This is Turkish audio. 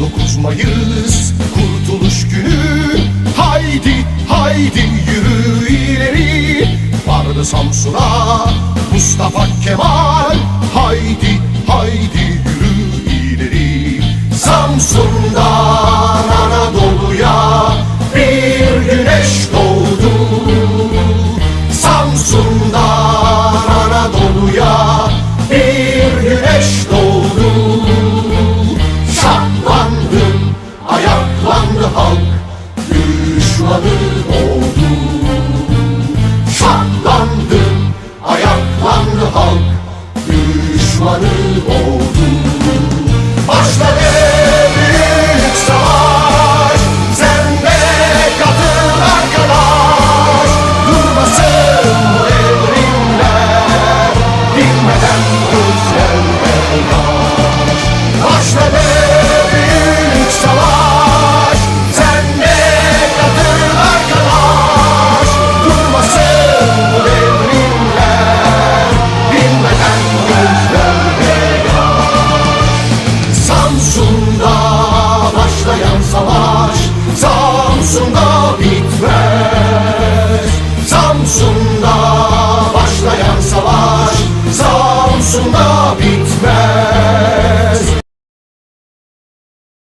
19 Mayıs kurtuluş günü. Haydi haydi yürü ileri. Vardı Samsun'a Mustafa Kemal. Osmanlı oldu. Oh. savaş Samsun'da